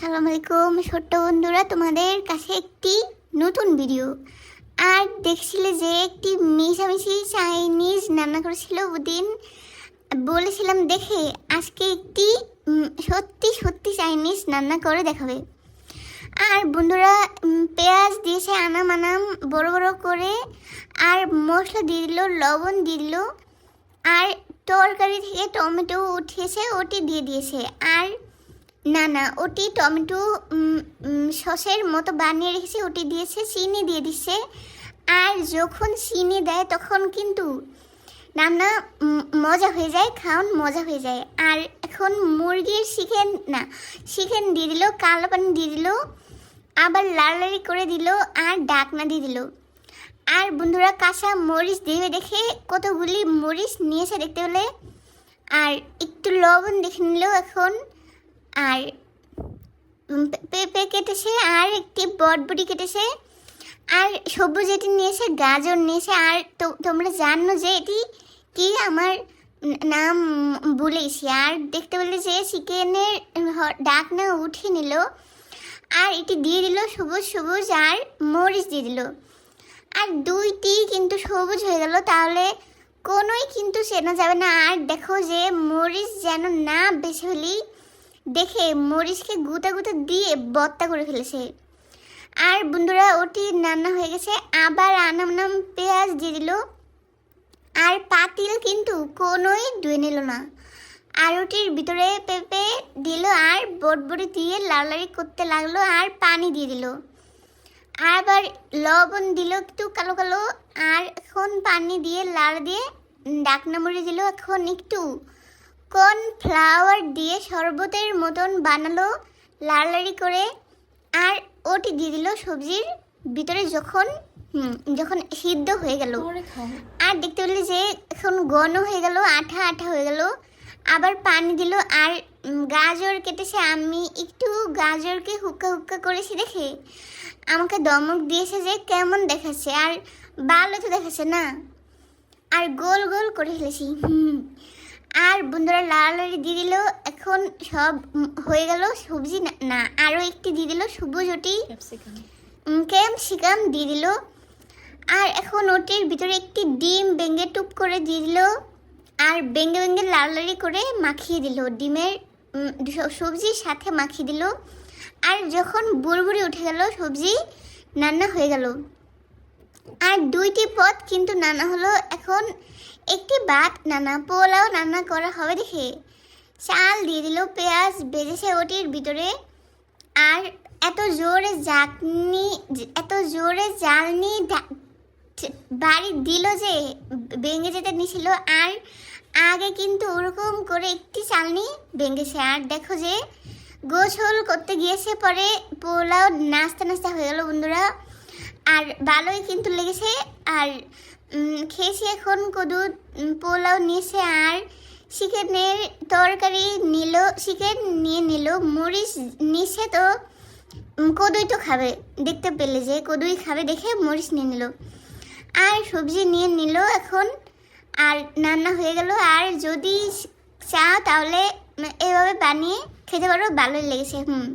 আসসালামু আলাইকুম ছোট্ট বন্ধুরা, তোমাদের কাছে একটি নতুন ভিডিও। আর দেখছিলে যে একটি মিশামিশি চাইনিজ রান্না করেছিল ওদিন বলেছিলাম, দেখে আজকে একটি সত্যি সত্যি চাইনিজ রান্না করে দেখাবে। আর বন্ধুরা পেঁয়াজ দিয়েছে আনাম আনাম, বড় বড় করে আর মশলা দিয়ে দিল, লবণ দিল। আর তরকারি থেকে টমেটো উঠিয়েছে, ওটি দিয়ে দিয়েছে। আর না না, ওটি টমেটো সসের মতো বানিয়ে রেখেছে, ওটি দিয়েছে, চিনি দিয়ে দিচ্ছে আর যখন চিনি দেয়, তখন কিন্তু রান্না মজা হয়ে যায় খাওয়ান মজা হয়ে যায়। আর এখন মুরগির চিকেন, না, চিকেন দিয়ে দিল, কালো পানি দিয়ে দিল, আবার লাড়ালাড়ি করে দিল, আর ডাকনা দিয়ে দিল। আর বন্ধুরা, কাঁচা মরিচ দেবে দেখে কতগুলি মরিচ নিয়েছে দেখতে পেলে আর একটু লবণ দেখে নিল এখন। আর পেঁপে কেটেছে, আর একটি বটবটি কেটেছে, আর সবুজ এটি নিয়েছে গাজর নিয়েছে আর তোমরা জানো যে এটি কি? আমার নাম বলেছি। আর দেখতে পেলে যে চিকেনের ডাক না উঠে নিল, আর এটি দিয়ে দিল সবুজ সবুজ, আর মরিচ দিয়ে দিল। আর দুইটি কিন্তু সবুজ হয়ে গেল, তাহলে কোনোই কিন্তু চেনা যাবে না। আর দেখো যে মরিচ যেন না বেশি হলেই দেখে মরিচকে গুঁতা গুঁতা দিয়ে বত্তা করে ফেলেছে। আর বন্ধুরা, ওটি রান্না হয়ে গেছে। আবার আনাম নাম পেঁয়াজ দিয়ে দিল। আর পাতিল কিন্তু কোনোই ধুয়ে নিল না। আর ওটির ভিতরে পেঁপে দিল আর বটবড়ি দিয়ে লাড়ালাড়ি করতে লাগল আর পানি দিয়ে দিল। আবার লবণ দিল একটু কালো কালো। আর এখন পানি দিয়ে লাড় দিয়ে ডাকনা মুড়ি দিল এখন একটু। কর্নফ্লাওয়ার দিয়ে শরবতের মতন বানালো লাড়ালাড়ি করে। আর ওটি দিয়ে দিল সবজির ভিতরে যখন যখন সিদ্ধ হয়ে গেল। আর দেখতে পেলে যে এখন ঘন হয়ে গেল আঠা আঠা হয়ে গেল। আবার পানি দিল আর গাজর কেটেছে আমি একটু গাজরকে হুক্কা হুক্কা করেছি দেখে। আমাকে দমক দিয়েছে যে কেমন দেখাচ্ছে আর ভালো তো দেখাচ্ছে না। আর গোল গোল করে ফেলেছি হুম। আর বন্ধুরা লাড়ালাড়ি দিয়ে দিল এখন সব হয়ে গেল সবজি না আরও একটি দিয়ে দিল সবুজ ওটি ক্যাপসিকাম। দিয়ে দিল। আর এখন ওটির ভিতরে একটি ডিম বেঙ্গে টুপ করে দিয়ে দিল। আর বেঙ্গে বেঙ্গে লাড়ালাড়ি করে মাখিয়ে দিল। ডিমের সবজির সাথে মাখিয়ে দিল। আর যখন বুড়বুড়ি উঠে গেল সবজি রান্না হয়ে গেল। আর দুইটি পদ কিন্তু নানা হলো। এখন একটি ভাত নানা পোলাও রান্না করা হবে দেখে। চাল দিয়ে দিল, পেঁয়াজ বেজেছে ওটির ভিতরে। আর এত জোরে জাকনি এত জোরে জ্বালনি বাড়ি দিল যে, ভেঙে যেতে নিছিল। আর আগে কিন্তু ওরকম করে একটি চালনি ভেঙেছে। আর দেখো যে, গোসল করতে গিয়েছে পরে পোলাও নাস্তা নাস্তা হয়ে গেল বন্ধুরা। আর ভালোই কিন্তু লেগেছে। আর খেয়েছি এখন কদু পোলাও নিয়েছে আর চিকেনের তরকারি নিল, চিকেন নিয়ে নিল, মরিচ নিছে তো কদুই তো খাবে। দেখতে পেলে যে কদুই খাবে দেখে মরিচ নিয়ে নিল। আর সবজি নিয়ে নিল এখন, আর রান্না হয়ে গেল। আর যদি চাও তাহলে এভাবে বানিয়ে খেতে পারো, ভালোই লেগেছে। হুম।